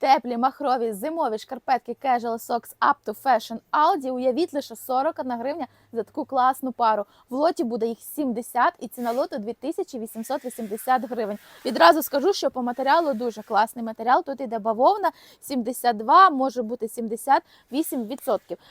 Теплі махрові зимові шкарпетки Casual Socks Up to Fashion Aldi уявіть лише 41 гривня за таку класну пару. В лоті буде їх 70 і ціна лоту 2880 гривень. Відразу скажу, що по матеріалу дуже класний матеріал. Тут іде бавовна 72, може бути 78%.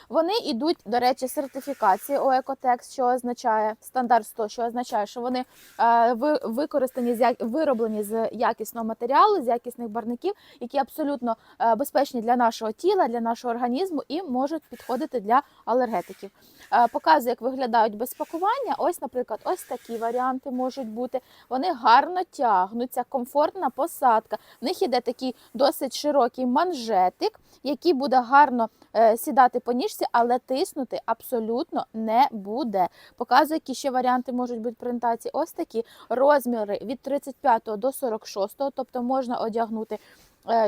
Вони йдуть, до речі, сертифікації ОЕКОТЕКС, що означає стандарт 100, що означає, що вони е, ви- використані з вироблені з якісного матеріалу, з якісних барників, які абсолютно е, безпечні для нашого тіла, для нашого організму і можуть підходити для алергетиків. Е, Показую, як виглядають без пакування. Ось, наприклад, ось такі варіанти можуть бути. Вони гарно тягнуться, комфортна посадка. В них іде такий досить широкий манжетик, який буде гарно е, сідати по ніжці, але тиснути абсолютно не буде. Показую, які ще варіанти можуть бути презентації. Ось такі розміри від 35 до 46, тобто можна одягнути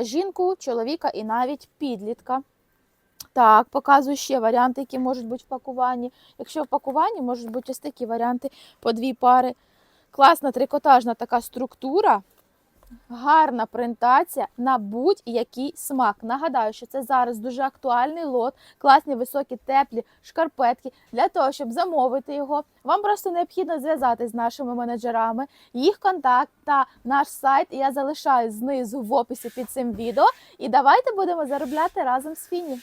жінку, чоловіка і навіть підлітка. Так, показую ще варіанти, які можуть бути в пакуванні. Якщо в пакуванні можуть бути ось такі варіанти по дві пари. Класна трикотажна така структура, гарна принтація на будь-який смак. Нагадаю, що це зараз дуже актуальний лот, класні високі теплі шкарпетки. Для того, щоб замовити його, вам просто необхідно зв'язатись з нашими менеджерами, їх контакт та наш сайт я залишаю знизу в описі під цим відео. І давайте будемо заробляти разом з Фіні.